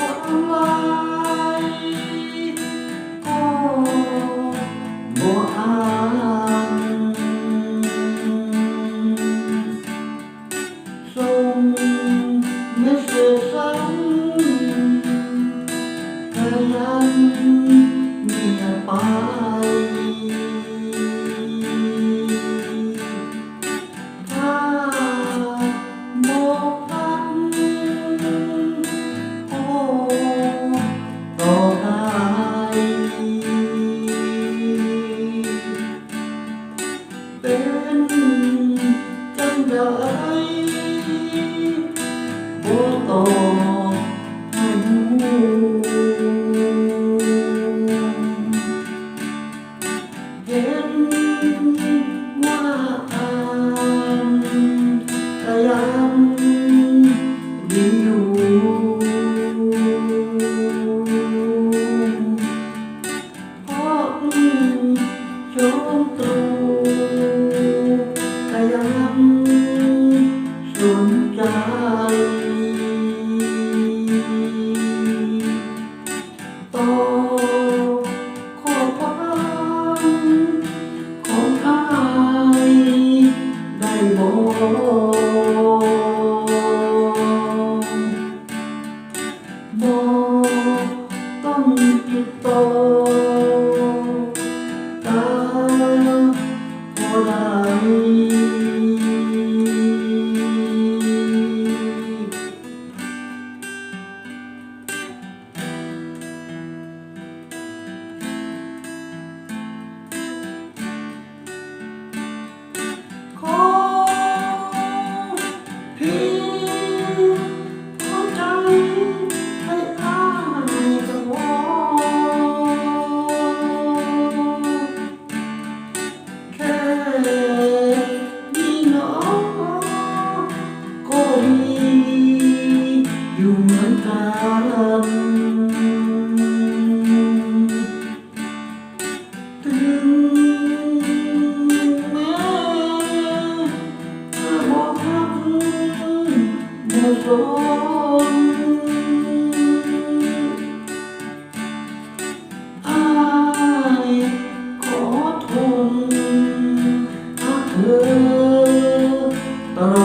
กดไว้โอ้บ่องมสเซจซ้เท่านี่ต่ป เป็นจังไดบ่ต้อ บอก ตลอ